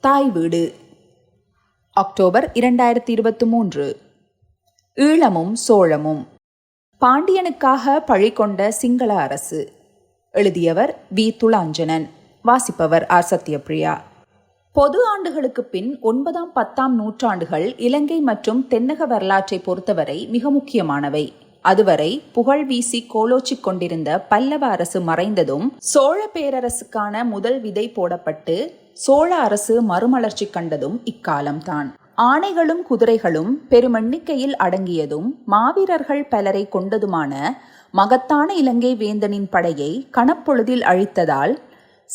தாய் வீடு அக்டோபர் இரண்டாயிரத்தி இருபத்தி மூன்று ஈழமும் சோழமும். பாண்டியனுக்காக பழி கொண்ட சிங்கள அரசு. எழுதியவர் வி. துளாஞ்சனன் வாசிப்பவர் ஆர். சத்யபிரியா. பொது ஆண்டுகளுக்கு பின் ஒன்பதாம் பத்தாம் நூற்றாண்டுகள் இலங்கை மற்றும் தென்னக வரலாற்றை பொறுத்தவரை மிக முக்கியமானவை. அதுவரை புகழ் வீசி கோலோச்சிக் கொண்டிருந்த பல்லவ அரசு மறைந்ததும் சோழ பேரரசுக்கான முதல் விதை போடப்பட்டு சோழ அரசு மறுமலர்ச்சி கண்டதும் இக்காலம்தான். ஆணைகளும் குதிரைகளும் பெருமெண்ணிக்கையில் அடங்கியதும் மாவீரர்கள் பலரை கொண்டதுமான மகத்தான இலங்கை வேந்தனின் படையை கணப்பொழுதில் அழித்ததால்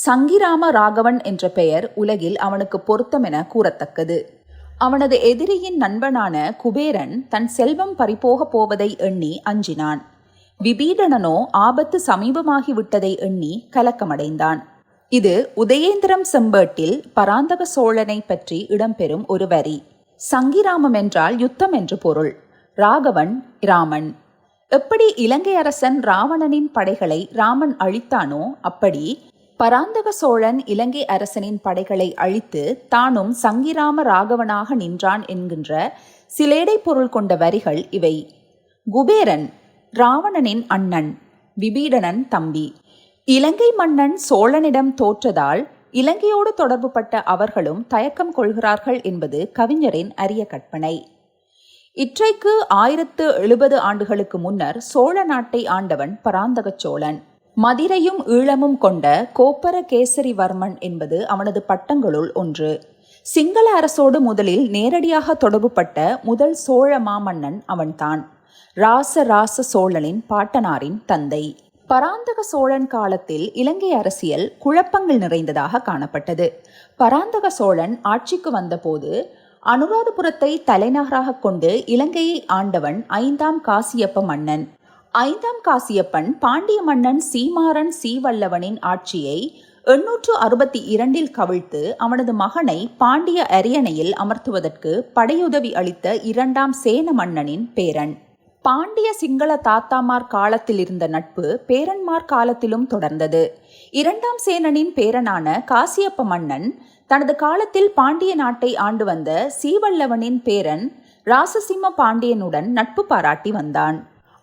சங்கிராம ராகவன் என்ற பெயர் உலகில் அவனுக்கு பொருத்தமென கூறத்தக்கது. அவனது எதிரியின் நண்பனான குபேரன் தன் செல்வம் பறிபோக போவதை எண்ணி அஞ்சினான். விபீடனனோ ஆபத்து சமீபமாகிவிட்டதை எண்ணி கலக்கமடைந்தான். இது உதயேந்திரம் செம்பேட்டில் பராந்தக சோழனை பற்றி இடம்பெறும் ஒரு வரி. சங்கிராமம் என்றால் யுத்தம் என்று பொருள். ராகவன் ராமன் எப்படி இலங்கை அரசன் ராவணனின் படைகளை ராமன் அழித்தானோ அப்படி பராந்தக சோழன் இலங்கை அரசனின் படைகளை அழித்து தானும் சங்கிராம ராகவனாக நின்றான் என்கின்ற சிலேடை பொருள் கொண்ட வரிகள் இவை. குபேரன் ராவணனின் அண்ணன். விபீடனன் தம்பி. இலங்கை மன்னன் சோழனிடம் தோற்றதால் இலங்கையோடு தொடர்புபட்ட அவர்களும் தயக்கம் கொள்கிறார்கள் என்பது கவிஞரின் அரிய கற்பனை. இற்றைக்கு ஆயிரத்து எழுபது ஆண்டுகளுக்கு முன்னர் சோழ நாட்டை ஆண்டவன் பராந்தக சோழன். மதிரையும் ஈழமும் கொண்ட கோப்பர கேசரிவர்மன் என்பது அவனது பட்டங்களுள் ஒன்று. சிங்கள அரசோடு முதலில் நேரடியாக தொடர்புபட்ட முதல் சோழ மாமன்னன் அவன்தான். ராச ராச சோழனின் பாட்டனாரின் தந்தை. பராந்தக சோழன் காலத்தில் இலங்கை அரசியல் குழப்பங்கள் நிறைந்ததாக காணப்பட்டது. பராந்தக சோழன் ஆட்சிக்கு வந்தபோது அனுராதபுரத்தை தலைநகராக கொண்டு இலங்கையை ஆண்டவன் ஐந்தாம் காசியப்ப மன்னன். ஐந்தாம் காசியப்பன் பாண்டிய மன்னன் சீமாறன் சீவல்லவனின் ஆட்சியை எண்ணூற்று அறுபத்தி இரண்டில் கவிழ்த்து அவனது மகனை பாண்டிய அரியணையில் அமர்த்துவதற்கு படையுதவி அளித்த இரண்டாம் சேன மன்னனின் பேரன். பாண்டிய சிங்கள தாத்தாமார் காலத்தில் இருந்த நட்பு பேரன்மார் காலத்திலும் தொடர்ந்தது. இரண்டாம் சேனனின் பேரனான காசியப்ப மன்னன் தனது காலத்தில் பாண்டிய நாட்டை ஆண்டு வந்த சீவல்லவனின் பேரன் ராசசிம்ம பாண்டியனுடன் நட்பு பாராட்டி வந்தான்.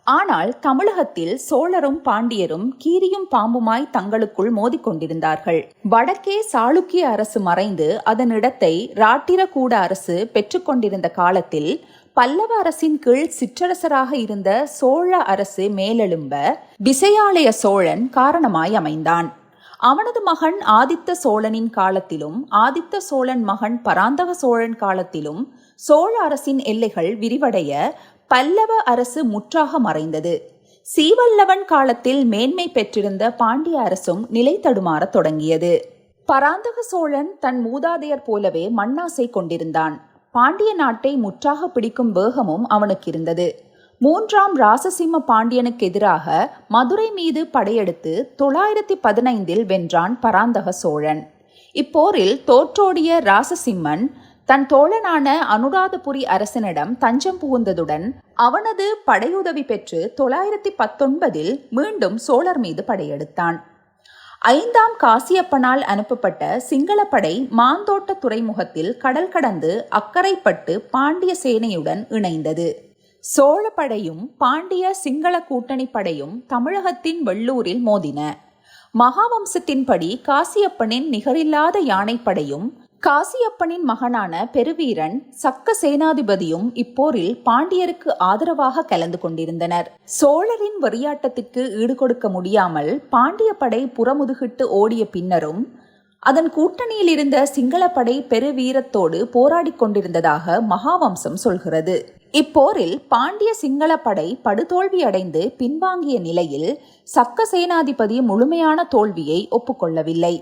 ஆனால் தமிழகத்தில் சோழரும் பாண்டியரும் கீரியும் பாம்புமாய் தங்களுக்குள் மோதிக்கொண்டிருந்தார்கள் வடக்கே சாளுக்கிய அரசு மறைந்து அதன் இடத்தை ராட்டிரகூட அரசு பெற்றுக்கொண்டிருந்த காலத்தில் பல்லவ அரசின் கீழ் சிற்றரசராக இருந்த சோழ அரசு மேலெழும்ப விசயாலய சோழன் காரணமாய் அமைந்தான். அவனது மகன் ஆதித்த சோழனின் காலத்திலும் ஆதித்த சோழன் மகன் பராந்தக சோழன் காலத்திலும் சோழ அரசின் எல்லைகள் விரிவடைய பல்லவ அரசு முற்றாக மறைந்தது. சீவல்லவன் காலத்தில் மேன்மை பெற்றிருந்த பாண்டிய அரசும் நிலை தடுமாறத் தொடங்கியது. பராந்தக சோழன் தன் மூதாதையர் போலவே மண்ணாசை கொண்டிருந்தான். பாண்டிய நாட்டை முற்றாக பிடிக்கும் வேகமும் அவனுக்கு இருந்தது. மூன்றாம் ராசசிம்ம பாண்டியனுக்கு எதிராக மதுரை மீது படையெடுத்து தொள்ளாயிரத்தி பதினைந்தில் வென்றான் பராந்தக சோழன். இப்போரில் தோற்றோடிய ராசசிம்மன் தன் தோழனான அனுராதபுரி அரசனிடம் தஞ்சம் புகுந்ததுடன் அவனது படையுதவி பெற்று தொள்ளாயிரத்தி பத்தொன்பதில் மீண்டும் சோழர் மீது படையெடுத்தான். ஐந்தாம் காசியப்பனால் அனுப்பப்பட்ட சிங்களப்படை மாந்தோட்ட துறைமுகத்தில் கடல் கடந்து அக்கறைப்பட்டு பாண்டிய சேனையுடன் இணைந்தது. சோழ படையும் பாண்டிய சிங்கள கூட்டணி படையும் தமிழகத்தின் வெள்ளூரில் மோதின. மகாவம்சத்தின்படி காசியப்பனின் நிகரில்லாத யானைப்படையும் காசியப்பனின் மகனான பெருவீரன் சக்க சேனாதிபதியும் இப்போரில் பாண்டியருக்கு ஆதரவாக கலந்து கொண்டிருந்தனர். சோழரின் வரியாட்டத்திற்கு ஈடுகொடுக்க முடியாமல் பாண்டிய படை புறமுதுகிட்டு ஓடிய பின்னரும் அதன் கூட்டணியில் இருந்த சிங்களப்படை பெருவீரத்தோடு போராடி கொண்டிருந்ததாக மகாவம்சம் சொல்கிறது. இப்போரில் பாண்டிய சிங்களப்படை படுதோல்வி அடைந்து பின்வாங்கிய நிலையில் சக்க சேனாதிபதி முழுமையான தோல்வியை ஒப்புக்கொள்ளவில்லை.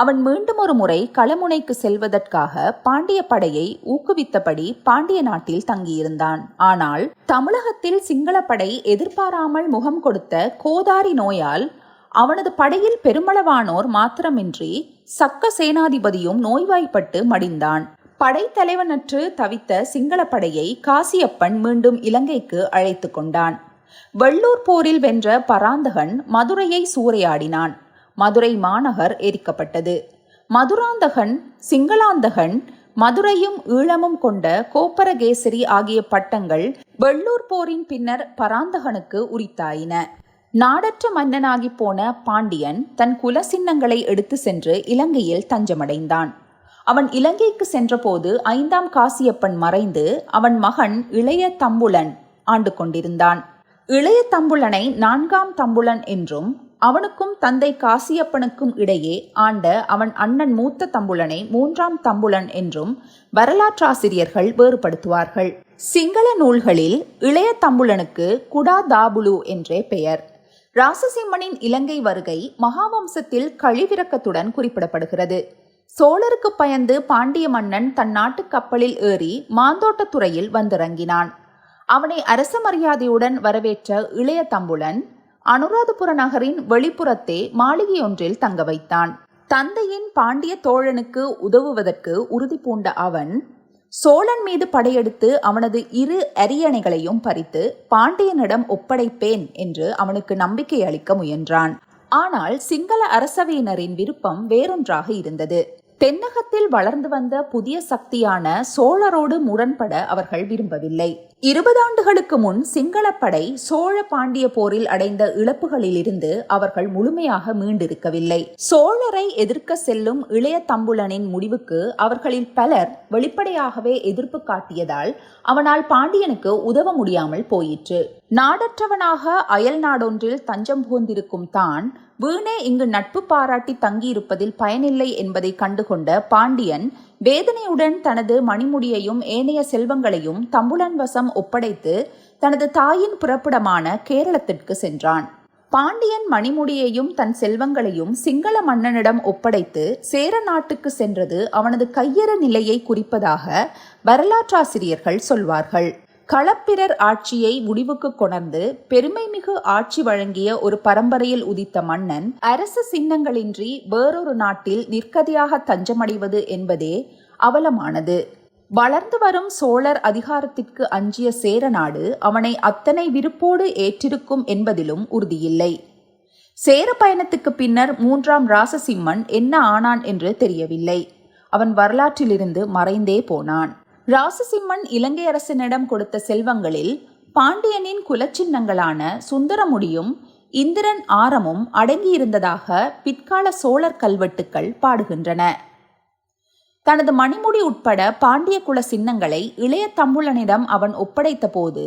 அவன் மீண்டும் ஒரு முறை களமுனைக்கு செல்வதற்காக பாண்டிய படையை ஊக்குவித்தபடி பாண்டிய நாட்டில் தங்கியிருந்தான். ஆனால் தமிழகத்தில் சிங்களப்படை எதிர்பாராமல் முகம் கொடுத்த கோதாரி நோயால் அவனது படையில் பெருமளவானோர் மாத்திரமின்றி சக்க சேனாதிபதியும் நோய்வாய்ப்பட்டு மடிந்தான். படைத்தலைவனற்று தவித்த சிங்களப்படையை காசியப்பன் மீண்டும் இலங்கைக்கு அழைத்து கொண்டான் வெள்ளூர் போரில் வென்ற பராந்தகன் மதுரையை சூறையாடினான். மதுரை மாநகர் எரிக்கப்பட்டது. மதுராந்தகன் சிங்களாந்தகன் மதுரையும் ஈழமும் கொண்ட கோப்பரகேசரி ஆகிய பட்டங்கள் வெள்ளூர் போரின் பின்னர் பராந்தகனுக்கு உரித்தாயின. நாடற்ற மன்னனாகி போன பாண்டியன் தன் குலசின்னங்களை எடுத்து சென்று இலங்கையில் தஞ்சமடைந்தான். அவன் இலங்கைக்கு சென்றபோது ஐந்தாம் காசியப்பன் மறைந்து அவன் மகன் இளைய தம்புலன் ஆண்டு கொண்டிருந்தான். இளைய தம்புலனை நான்காம் தம்புலன் என்றும் அவனுக்கும் தந்தை காசியப்பனுக்கும் இடையே ஆண்ட அவன் அண்ணன் மூத்த தம்புலனை மூன்றாம் தம்புலன் என்றும் வரலாற்றாசிரியர்கள் வேறுபடுத்துவார்கள். சிங்கள நூல்களில் இளைய தம்புலனுக்கு குடாதாபுலு என்றே பெயர். ராசசிம்மனின் இலங்கை வருகை மகாவம்சத்தில் கழிவிறக்கத்துடன் குறிப்பிடப்படுகிறது. சோழருக்கு பயந்து பாண்டிய மன்னன் தன் நாட்டு கப்பலில் ஏறி மாந்தோட்டத்துறையில் வந்திறங்கினான். அவனை அரச மரியாதையுடன் வரவேற்ற இளைய தம்புலன் அனுராதபுர நகரின் வெளிப்புறத்தே மாளிகையொன்றில் தங்க வைத்தான். தந்தையின் பாண்டிய தோழனுக்கு உதவுவதற்கு உறுதி பூண்ட அவன் சோழன் மீது படையெடுத்து அவனது இரு அரியணைகளையும் பறித்து பாண்டியனிடம் ஒப்படைப்பேன் என்று அவனுக்கு நம்பிக்கை அளிக்க முயன்றான். ஆனால் சிங்கள அரசவையினரின் விருப்பம் வேறொன்றாக இருந்தது. தென்னகத்தில் வளர்ந்து வந்த புதிய சக்தியான சோழரோடு முரண்பட அவர்கள் விரும்பவில்லை. இருபது ஆண்டுகளுக்கு முன் சிங்களப்படை சோழ பாண்டிய போரில் அடைந்த இழப்புகளிலிருந்து அவர்கள் முழுமையாக மீண்டிருக்கவில்லை. சோழரை எதிர்க்க செல்லும் இளைய தம்புலனின் முடிவுக்கு அவர்களில் பலர் வெளிப்படையாகவே எதிர்ப்பு காட்டியதால் அவனால் பாண்டியனுக்கு உதவ முடியாமல் போயிற்று. நாடற்றவனாக அயல் நாடொன்றில் தஞ்சம் புகுந்திருக்கும் தான் வீணே இங்கு நட்பு பாராட்டி தங்கியிருப்பதில் பயனில்லை என்பதை கண்டுகொண்ட பாண்டியன் வேதனையுடன் தனது மணிமுடியையும் ஏனைய செல்வங்களையும் தம்புலன் வசம் ஒப்படைத்து தனது தாயின் புறப்படமான கேரளத்திற்கு சென்றான். பாண்டியன் மணிமுடியையும் தன் செல்வங்களையும் சிங்கள மன்னனிடம் ஒப்படைத்து சேர நாட்டுக்கு சென்றது அவனது கையற நிலையை குறிப்பதாக வரலாற்றாசிரியர்கள் சொல்வார்கள். களப்பிரர் ஆட்சியை முடிவுக்கு கொணர்ந்து பெருமைமிகு ஆட்சி வழங்கிய ஒரு பரம்பரையில் உதித்த மன்னன் அரச சின்னங்களின்றி வேறொரு நாட்டில் நிற்கதியாக தஞ்சமடைவது என்பதே அவலமானது. வளர்ந்து வரும் சோழர் அதிகாரத்திற்கு அஞ்சிய சேர நாடு அவனை அத்தனை விருப்போடு ஏற்றிருக்கும் என்பதிலும் உறுதியில்லை. சேர பயணத்துக்கு பின்னர் மூன்றாம் ராசசிம்மன் என்ன ஆனான் என்று தெரியவில்லை. அவன் வரலாற்றிலிருந்து மறைந்தே போனான். ராசசிம்மன் இலங்கை அரசனிடம் கொடுத்த செல்வங்களில் பாண்டியனின் குலச்சின்னங்களான சுந்தரமுடியும் இந்திரன் ஆரமும் அடங்கியிருந்ததாக பிற்கால சோழர் கல்வெட்டுக்கள் பாடுகின்றன. தனது மணிமுடி உட்பட பாண்டிய குல சின்னங்களை இளைய தம்புலனிடம் அவன் ஒப்படைத்த போது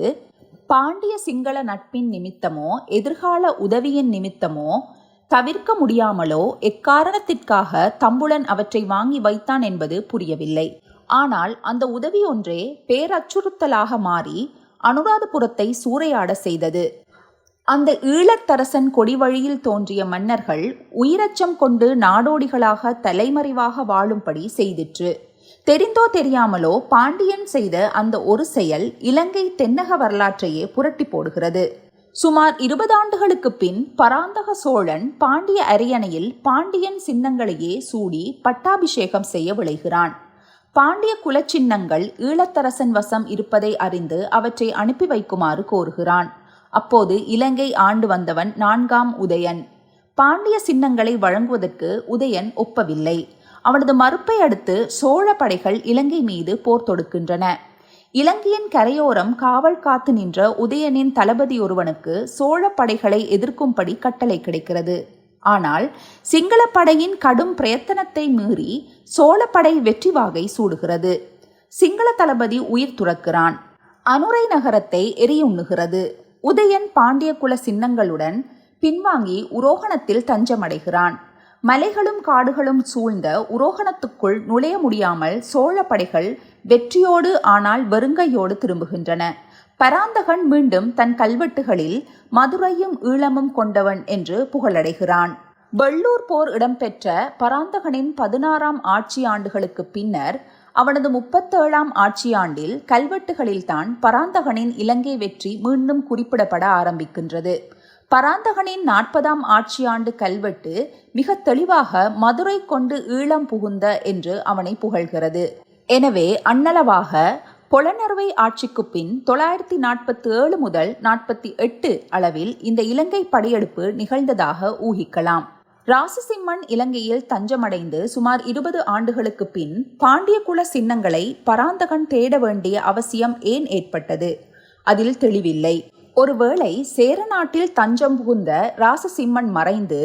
பாண்டிய சிங்கள நட்பின் நிமித்தமோ எதிர்கால உதவியின் நிமித்தமோ தவிர்க்க முடியாமலோ எக்காரணத்திற்காக தம்புலன் அவற்றை வாங்கி வைத்தான் என்பது புரியவில்லை. ஆனால் அந்த உதவி ஒன்றே பேரச்சுறுத்தலாக மாறி அனுராதபுரத்தை சூறையாட செய்தது. அந்த ஈழத்தரசன் கொடி வழியில் தோன்றிய மன்னர்கள் உயிரச்சம் கொண்டு நாடோடிகளாக தலைமறைவாக வாழும்படி செய்திற்று. தெரிந்தோ தெரியாமலோ பாண்டியன் செய்த அந்த ஒரு செயல் இலங்கை தென்னக வரலாற்றையே புரட்டி போடுகிறது. சுமார் இருபது ஆண்டுகளுக்கு பின் பராந்தக சோழன் பாண்டிய அரியணையில் பாண்டியன் சின்னங்களையே சூடி பட்டாபிஷேகம் செய்ய விளைகிறான். பாண்டிய குலச்சின்னங்கள் ஈழத்தரசன் வசம் இருப்பதை அறிந்து அவற்றை அனுப்பி வைக்குமாறு கோருகிறான். அப்போது இலங்கை ஆண்டு வந்தவன் நான்காம் உதயன். பாண்டிய சின்னங்களை வழங்குவதற்கு உதயன் ஒப்பவில்லை. அவனது மறுப்பை அடுத்து சோழ படைகள் இலங்கை மீது போர் தொடுக்கின்றன. இலங்கையின் கரையோரம் காவல் காத்து நின்ற உதயனின் தளபதி ஒருவனுக்கு சோழ படைகளை எதிர்க்கும்படி கட்டளை கிடைக்கிறது. ஆனால் சிங்கள படையின் கடும் பிரயத்தனத்தை மீறி சோழப்படை வெற்றி வாகை சூடுகிறது. சிங்கள தளபதி உயிர் துறக்கிறான். அனுரை நகரத்தை எரியுண்ணுகிறது. உதயன் பாண்டிய குல சின்னங்களுடன் பின்வாங்கி உரோகணத்தில் தஞ்சமடைகிறான். மலைகளும் காடுகளும் சூழ்ந்த உரோகணத்துக்குள் நுழைய முடியாமல் சோழ படைகள் வெற்றியோடு ஆனால் வெறுங்கையோடு திரும்புகின்றன. பராந்தகன் மீண்டும் தன் கல்வெட்டுகளில் மதுரையும் ஈழமும் கொண்டவன் என்று புகழடைகிறான். வெள்ளூர் போர் இடம்பெற்ற பராந்தகனின் பதினாறாம் ஆட்சி ஆண்டுகளுக்கு பின்னர் அவனது முப்பத்தேழாம் ஆட்சியாண்டில் கல்வெட்டுகளில்தான் பராந்தகனின் இலங்கை வெற்றி மீண்டும் குறிப்பிடப்பட ஆரம்பிக்கின்றது. பராந்தகனின் நாற்பதாம் ஆட்சியாண்டு கல்வெட்டு மிக தெளிவாக மதுரை கொண்டு ஈழம் புகுந்த என்று அவனை புகழ்கிறது. எனவே அன்னளவாக பொலனறுவை ஆட்சிக்கு பின் தொள்ளாயிரத்தி நாற்பத்தி ஏழு முதல் நாற்பத்தி எட்டு அளவில் இந்த இலங்கை படையெடுப்பு நிகழ்ந்ததாக ஊகிக்கலாம். ராசசிம்மன் இலங்கையில் தஞ்சமடைந்து சுமார் இருபது ஆண்டுகளுக்கு பின் பாண்டியகுல சின்னங்களை பராந்தகன் தேட வேண்டிய அவசியம் ஏன் ஏற்பட்டது? அதில் தெளிவில்லை. ஒருவேளை சேர நாட்டில் தஞ்சம் புகுந்த ராசசிம்மன் மறைந்து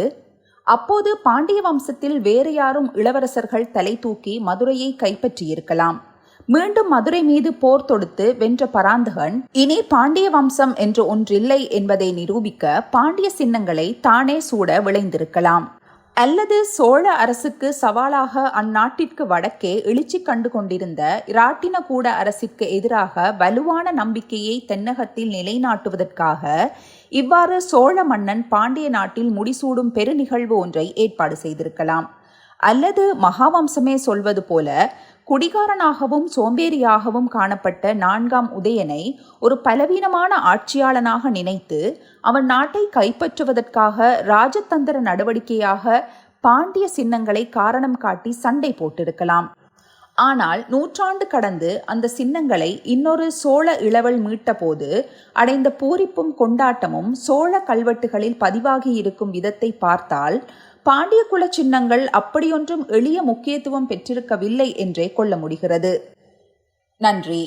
அப்போது பாண்டிய வம்சத்தில் வேறு யாரும் இளவரசர்கள் தலை தூக்கி மதுரையை கைப்பற்றியிருக்கலாம். மீண்டும் மதுரை மீது போர் தொடுத்து வென்ற பராந்தகன் இனி பாண்டிய வம்சம் என்று ஒன்றில்லை என்பதை நிரூபிக்க பாண்டிய சின்னங்களை தானே சூட விளைந்திருக்கலாம் அல்லது சோழ அரசுக்கு சவாலாக அந்நாட்டிற்கு வடக்கே எழுச்சி கண்டு கொண்டிருந்த இராட்டினகூட அரசிற்கு எதிராக வலுவான நம்பிக்கையை தென்னகத்தில் நிலைநாட்டுவதற்காக இவ்வாறு சோழ மன்னன் பாண்டிய நாட்டில் முடிசூடும் பெருநிகழ்வு ஒன்றை ஏற்பாடு செய்திருக்கலாம். அல்லது மகாவம்சமே சொல்வது போல குடிகாரனாகவும் சோம்பேறியாகவும் காணப்பட்ட நான்காம் உதயனை ஒரு பலவீனமான ஆட்சியாளனாக நினைத்து அவன் நாட்டை கைப்பற்றுவதற்காக ராஜதந்திர நடவடிக்கையாக பாண்டிய சின்னங்களை காரணம் காட்டி சண்டை போட்டிருக்கலாம். ஆனால் நூற்றாண்டு கடந்து அந்த சின்னங்களை இன்னொரு சோழ இளவல் மீட்டபோது அடைந்த பூரிப்பும் கொண்டாட்டமும் சோழ கல்வெட்டுகளில் பதிவாகி இருக்கும் விதத்தை பார்த்தால் பாண்டிய குல சின்னங்கள் அப்படியொன்றும் எளிய முக்கியத்துவம் பெற்றிருக்கவில்லை என்றே கொள்ள முடிகிறது. நன்றி.